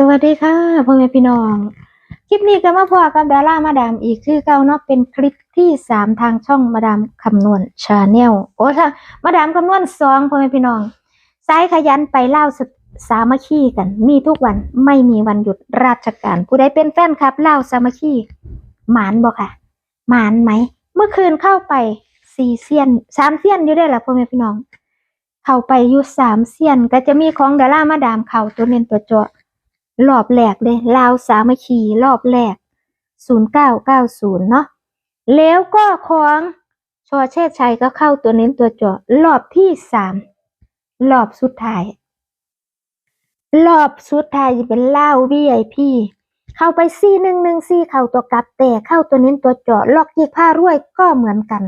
สวัสดีค่ะพ่อแม่พี่น้อง คลิปนี้ก็มาพอกับดารามาดามอีกคือเก่าเนาะเป็นคลิปที่สามทางช่องมาดามคำนวณชาแนลโอ้ทางมาดามคำนวณสองพ่อแม่พี่น้องสายขยันไปเล่าสสามัคคีกัน มีทุกวันไม่มีวันหยุดราชการ ผู้ใดเป็นแฟนคลับเล่าสามัคคีหมานบอกค่ะ หมานไหม เมื่อคืนเข้าไปสี่เซียนสามเซียนอยู่ได้ละพ่อแม่พี่น้อง เข้าไปอยู่สามเซียนก็จะมีของดารามาดามเข่าตัวเน้นตัวจาะ รอบแรกเลยลาวสามัคคีรอบแรก 0990 เนาะแล้วก็ของชอเชษชัยก็เข้าตัวเน้นตัวจาะรอบที่สามรอบสุดท้าย รอบสุดท้ายจะเป็นลาว VIP เข้าไปซีหนึ่งหนึ่งซีเข้าตัวกลับแต่เข้าตัวเน้นตัวจาะล็อกยีกผ้ารวยก็เหมือนกัน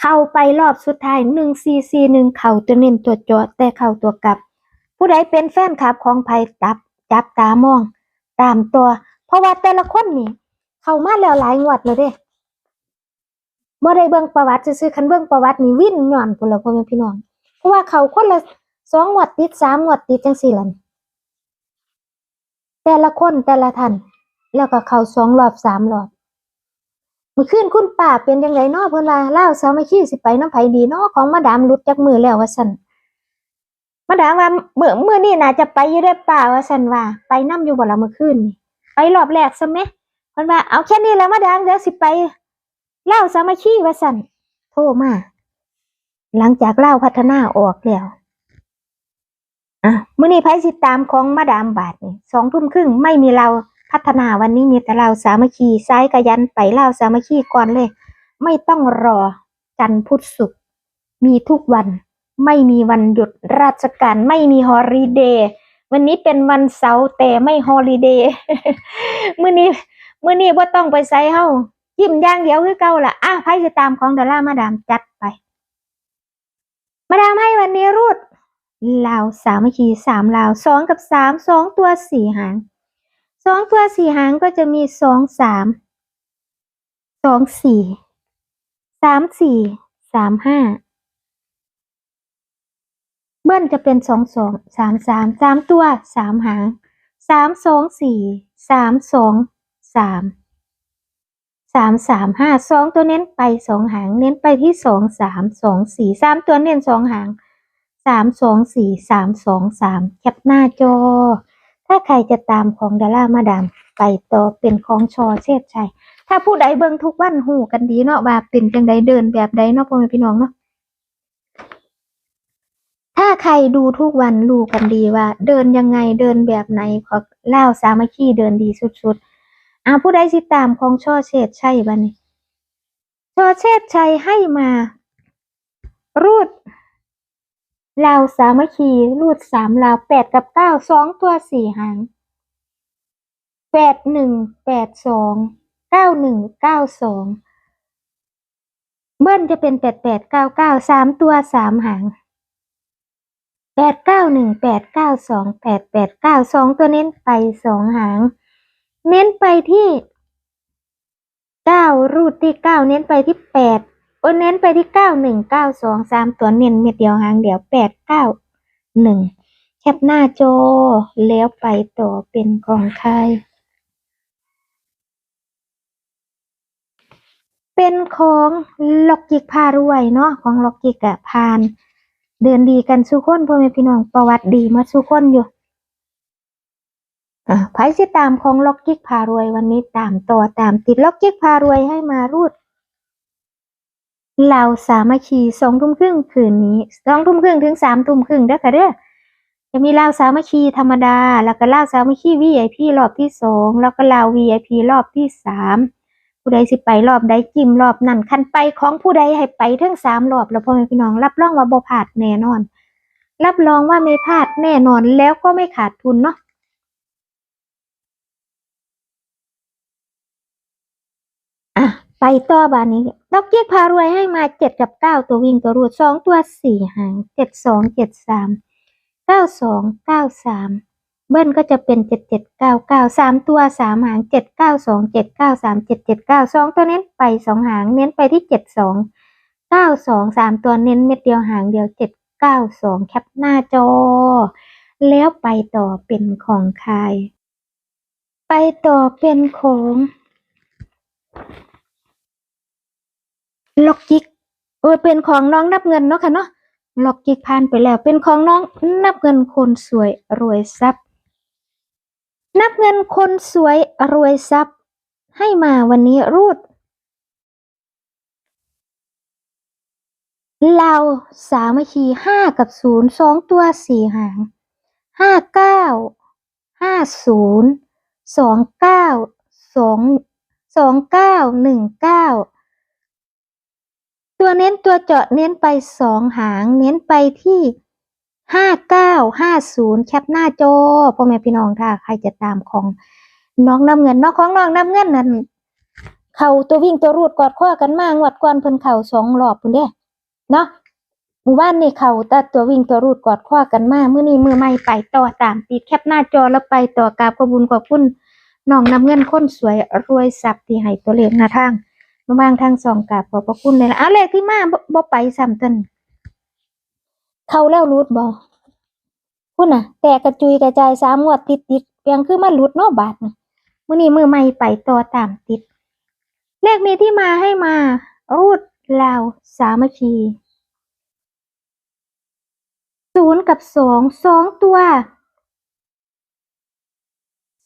เข้าไปรอบสุดท้ายหนึ่งซีซีหนึ่งเข้าตัวเน้นตัวจาะแต่เข้าตัวกลับ ผู้ใดเป็นแฟนคลับของไผ่จับ จับตามอง ตามตัว เพราะว่าแต่ละคนนี่ เข้ามาแล้วหลายงวดแล้วเด้บ่ได้เบิ่งประวัติซื่อๆคันเบิ่งประวัตินี่วิ่นหย่อนพุ่นละพ่อแม่พี่น้อง เพราะว่าเขาคนละสองงวดติดสามงวดติดจังซี่ล่ะนี่แต่ละคนแต่ละท่านแล้วก็เขาสองรอบสามรอบเมื่อคืนคุณป้าเป็นจังไดเนาะเพิ่อนว่าลาวสามัคคีสิไปน้ำไผดีนาะของมาดามลุดจากมือแล้วว่าซั่น มาดามว่าเมื่อเมื่อนี่น่าจะไปอยู่ได้อป่าว่าสันว่า ไปนํอยู่บ่ละเมื่อคืนนี่ไปรอบแรกซะไหมเพิ่นว่าเอาแค่นี้แล้วมาดามเดี๋ยวสิไปเล่าสามัคคีว่าสันโทรมาหลังจากเล่าพัฒนาออกแล้วอะมื้อนี้ไผสิตามของมาดามบาทนี่สองทุ่มครึ่งไม่มีเราพัฒนาวันนี้มีแต่เราสามัคคีซ้ายกระยันไปเล่าสามัคคีก่อนเลย ไม่ต้องรอจันทร์พุธศุกร์มีทุกวัน ไม่มีวันหยุดราชการไม่มีฮอลิเดย์วันนี้เป็นวันเสาร์แต่ไม่ฮอลิเดย์มื้อนี้มื้อนี้บ่ต้องไปไสเฮายิ้มย่างเดียวคือเก่าล่ะอะไผสิตามของดารามาดามจัดไป มาดามให้วันนี้รูดลาวสามัคคีสามลาวสองกับสามสองตัวสี่หางสองตัวสี่หางก็จะมีสองสามสองสี่สามสี่สามห้า เบิ้ลจะเป็นสองสองสามสามสามตัวสามหางสามสองสี่สามสองสามสามสามห้าสองตัวเน้นไปสองหาง เน้นไปที่สองสามสองสี่สามตัวเน้นสองหางสามสองสี่สามสองสามแคปหน้าจอ ถ้าใครจะตามของดารามาดามไปต่อเป็นของชอเชษชัยถ้าผู้ใดเบิ่งทุกวันหูกันดีเนาะว่าเป็นจังใดเดินแบบใดเนาะพ่อแม่พี่น้องเนาะาใครดูทุกวันรู้กันดีว่า เดินยังไงเดินแบบไหนขอเล่าสามัคคีเดินดีสุดๆอ่าผู้ใดสิตามของช่อเชษชัยบ้านี่ช่อเชษชัยให้มา รูดลาวสามัคคีรูดสามลาวแปดกับเก้าสองตัวสี่หางแปดหนึ่งแปดสองเก้าหนึ่งเก้าสองเบิ้ลจะเป็นแปดแปดเก้าเก้าสามตัวสามหาง แปดเก้าหนึ่งแปดเก้าสองแปดแปดเก้าสองตัวเน้นไปสองหาง เน้นไปที่เก้ารูดที่เก้าเน้นไปที่แปดโอ้เน้นไปที่เก้าหนึ่งเก้าสองสามตัวเน้นเม็ดเดียวหางเดียวแปดเก้าหนึ่งแคปหน้าจอแล้วไปต่อเป็นของใครเป็นของล็อกกิกพารวยเนาะของล็อกกิกอะพาน เดินดีกันสุคนพ่อแม่พี่น้องประวัติดีมาสุคนอยู่อะไพ่สิตามของล็อกกิ๊กพารวยวันนี้ตามต่อตามติดล็อกกิ๊กพารวยให้มารูดเราสามัคคีสองทุ่มครึ่งคืนนี้สองทุ่มครึ่งถึงสามทุ่มครึ่งเด้อค่ะเด้อจะมีลาวสามัคคีธรรมดา แล้วก็ลาวสามัคคี VIP รอบที่สองแล้วก็ลาว VIP รอบที่สาม ผู้ใดสิไปรอบใดจิ้มรอบนั่นคันไปของผู้ใดให้ไปทั้งสามรอบแล้วพ่อแม่พี่น้องรับรองว่าบ่พลาดแน่นอน รับรองว่าไม่พลาดแน่นอนแล้วก็ไม่ขาดทุนเนาะอะไปต่อบานนี้ดอกเกี้ยพารวยให้มาเจ็ดกับเก้าตัววิ่งตัวรูดสองตัวสี่หางเจ็ดสองเจ็ดสามเก้าสองเก้าสาม เบิ้ลก็จะเป็นเจ็ดเจ็ดเก้าเก้าสามตัวสามหางเจ็ดเก้าสองเจ็ดเก้าสามเจ็ดเจ็ดเก้าสองตัวเน้นไปสองหางเน้นไปที่เจ็ดสองเก้าสองสามตัวเน้นเม็ดเดียวหางเดียวเจ็ดเก้าสองแคปหน้าจอ แล้วไปต่อเป็นของใครไปต่อเป็นของล็อกกิกเออเป็นของน้องนับเงินเนาะค่ะเนาะล็อกกิกผ่านไปแล้ว เป็นของน้องนับเงินคนสวยรวยทรัพย์ นับเงินคนสวยรวยทรัพย์ ให้มาวันนี้รูดเราสามัคคีห้ากับศูนย์สองตัวสี่หางห้าเก้าห้าศูนย์สองเก้าสองสองเก้าหนึ่งเก้าตัวเน้นตัวเจาะเน้นไปสองหางเน้นไปที่ ห้าเก้าห้าศูนย์แคปหน้าจอพ่อแม่พี่น้องถ้าใครจะตามของน้องน้ำเงินน้องของน้องน้ำเงินนั่นเข่าตัววิ่งตัวรูดกอดข้อกันมางวดก่อนเพิ่นเข่าสองรอบพุ่นเด้เนาะหมู่บ้านนี่เขาแต่ตัววิ่งตัวรูดกอดคว้ากันมาเมื้อนี้มือใหม่ไปต่อตามติดแคปหน้าจอแล้วไปต่อกราบขอบุญขอบคุณน้องนำเงินคนสวยรวยทรัพย์ที่ให้ตัวเลขหน้าทางมาบางทางสองกราบขอบพระคุณเลยละเอาเลขที่มาบ่บ่ไปซ้ำตัน เขาแล้วรูดบ่พุ่นน่ะ แต่กระจุยกระจายสามงวดติดติดเพียงคือมารูดนาะบาทมื้อนี้มือใหม่ไปต่อตามติด เลขมีที่มาให้มา รูดลาวสามัคคีศูนย์กับสองสองตัว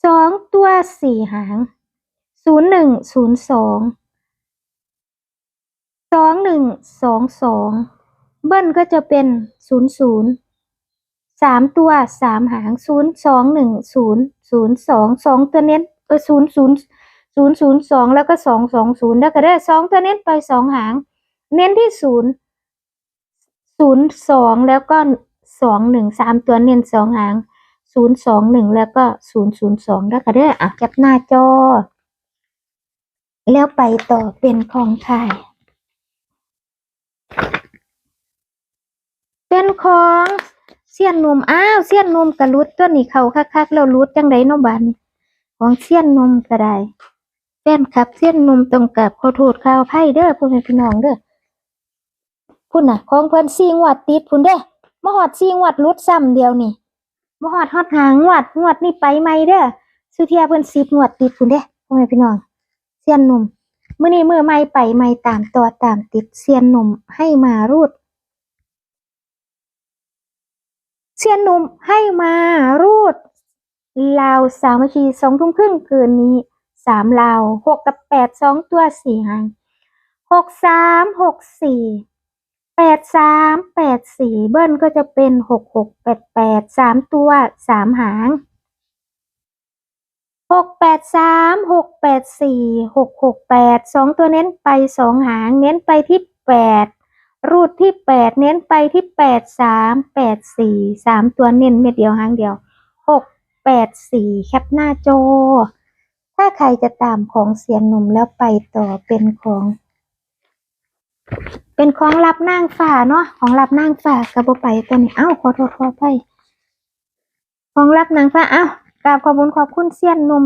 สองตัวสี่หางศูนย์หนึ่งศูนย์สองสองหนึ่งสองสอง เบิ้ลก็จะเป็นศูนย์ศูนย์สามตัวสามหางศูนย์สองหนึ่งศูนย์ศูนย์สองสองตัวเน้นเออศูนย์ศูนย์ศูนย์ศูนย์สองแล้วก็สองสองศูนย์แล้วก็ได้สองตัวเน้นไปสองหาง เน้นที่ศูนย์ศูนย์สองแล้วก็สองหนึ่งสามตัวเน้นสองหางศูนย์สองหนึ่งแล้วก็ศูนย์ศูนย์สองแล้วก็ได้อะแคปหน้าจอ แล้วไปต่อเป็นของไทย เป็นของเสี้ยนนมอ้าวเสี้ยนนมกระลุดตัวนี้เขาคักๆแล้วรุดจังไดเนาะบาดนี้ ของเสี้ยนนมก็ได้แฟนคลับเสี้ยนนมต้องกับขอโทษข่าวไพ่เด้อพ่อแม่พี่น้องเด้อพุ่นน่ะ ของเพิ่นซีงวดติดพุ่นเด้อมาฮอดซีงวดรุดซ้ำเดียวนี่มาฮอดฮอดหางวดงวดนี่ไปใหม่เด้อสุเทียเพิ่น10งวดติดพุ่นเด้อพ่อแม่พี่น้องเสี้ยนนมมื้อนี้มื้อใหม่ไปใหม่ตามต่อตามติดเสี้ยนนมให้มารูด เชียนหนุ่มให้มารูดลาวสามัคคีสองทุ่มครึ่งคืนนี้สามลาวหกกับแปดสองตัวสี่หางหกสามหกสี่แปดสามแปดสี่เบิ้ลก็จะเป็นหกหกแปดแปดสามตัวสามหางหกแปดสามหกแปดสี่หกหกแปดสองตัวเน้นไปสองหางเน้นไปที่แปด รูดที่แปดเน้นไปที่แปดสามแปดสี่สามตัวเน้นเม็ดเดียวหางเดียวหกแปดสี่แคปหน้าโจ ถ้าใครจะตามของเสียนหนุ่มแล้วไปต่อเป็นของ เป็นของรับนางฝ่าเนาะของรับนางฝ่ากระบไปตัวนี้เอ้าขอโทษขอไปของรับนางฝ่าเอ้ากราบขอบคุณขอบคุณเสียนหนุ่ม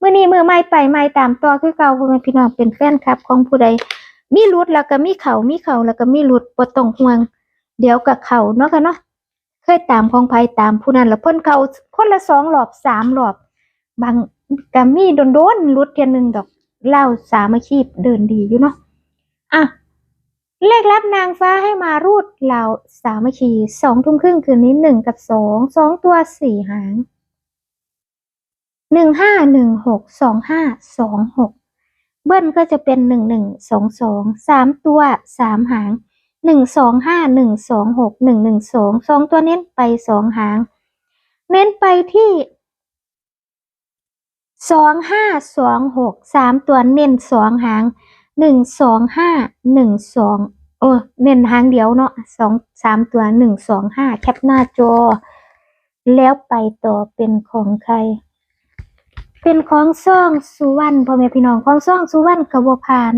มื่อนี้มือไม่ไปไม่ตามต่อคือเก่าพ่อแม่พี่น้องเป็นแฟนคลับของผู้ใด มีรุดแล้วก็มีเขามีเขาแล้วก็มีรุดบ่ต้องห่วง เดี๋ยวกับเขาเนาะค่ะเนาะเคยตามของไผตามผู้นั้นแล้วพ่นเขาคนละสองรอบสามรอบ บางก็มีโดนๆรุดเทียนหนึ่งดอกเล่าสามัคคีพเดินดีอยู่เนาะอะเลขลับนางฟ้าให้มารูดเราสามัคคีสองทุ่มครึ่งคืนนี้หนึ่งกับสองสองตัวสี่หางหนึ่งห้าหนึ่งหกสองห้าสองหก เบิ้ลก็จะเป็นหนึ่งหนึ่งสองสองสามตัวสามหางหนึ่งสองห้าหนึ่งสองหกหนึ่งหนึ่งสองสองตัวเน้นไปสองหาง เน้นไปที่สองห้าสองหกสามตัวเน้นสองหางหนึ่งสองห้าหนึ่งสองโอ้เน้นหางเดียวเนาะสองสามตัวหนึ่งสองห้าแคปหน้าจอ แล้วไปต่อเป็นของใคร เป็นของซ่องสุวรรณพ่อแม่พี่น้องของซ่องสุวรรณกบพาน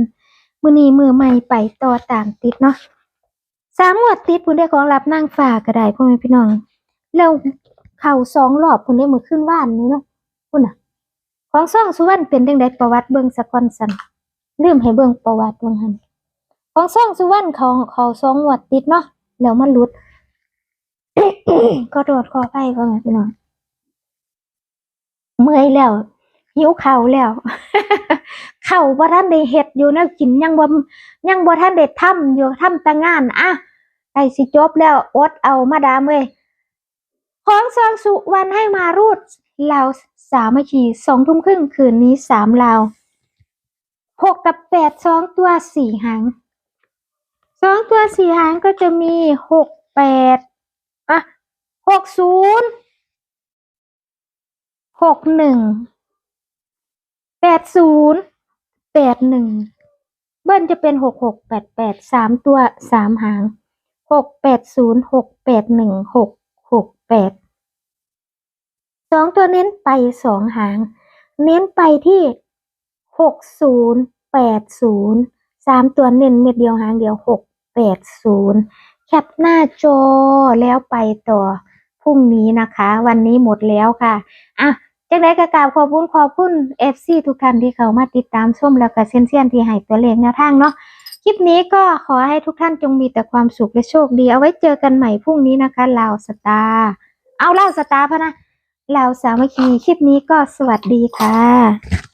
มือนี้มือใหม่ไปต่อตามติดเนาะสามงวดติดพุ่นได้ของรับนางฟ้าก็ได้พ่อแม่พี่น้องแล้วเข่าสองรอบพุ่นได้มือขึ้นว่านนี้เนาะพุ่นน่ะ ของซ่องสุวรรณเป็นจังไดประวัติเบิ่งสะกอนสันลืมให้เบิ่งประวัติเบิ่งหันของซ่องสุวรรณเขาเขาสองงวดติดเนาะแล้วมันหลุดก็โดดคอไปก็ไงพี่น้องเมื่อยแล้ว หิวข้าวแล้ว เข้าบ่ทันได้เฮ็ดอยู่นะกินยังบ่ยังบ่ทันได้ทำอยู่ทำแต่งานอะใกล้สิจบแล้วอดเอามาดามเอ้ยของซองสุวรรณให้มารูดลาวสามัคคีสองทุ่มครึ่งคืนนี้สามลาวหกกับแปดสองตัวสี่หางสองตัวสี่หางก็จะมีหกแปดอะหกศูนย์หกหนึ่ง แปดศูนย์แปดหนึ่งเบิ้ลจะเป็นหกหกแปดแปดสามตัวสามหางหกแปดศูนย์หกแปดหนึ่งหกหกแปดสองตัวเน้นไปสองหาง เน้นไปที่หกศูนย์แปดศูนย์สามตัวเน้นเม็ดเดียวหางเดียวหกแปดศูนย์แคปหน้าจอแล้วไปต่อพรุ่งนี้นะคะ วันนี้หมดแล้วค่ะอะ จังไดก็กราบขอบคุณขอบคุณ FC ทุกท่านที่เข้ามาติดตามชมแล้วก็เซียนที่ให้ตัวเลขแนวทางเนาะคลิปนี้ก็ขอให้ทุกท่านจงมีแต่ความสุขและโชคดี เอาไว้เจอกันใหม่พรุ่งนี้นะคะลาวสตาร์เอาลาวสตาร์พะนะลาวสามัคคีคลิปนี้ก็สวัสดีค่ะ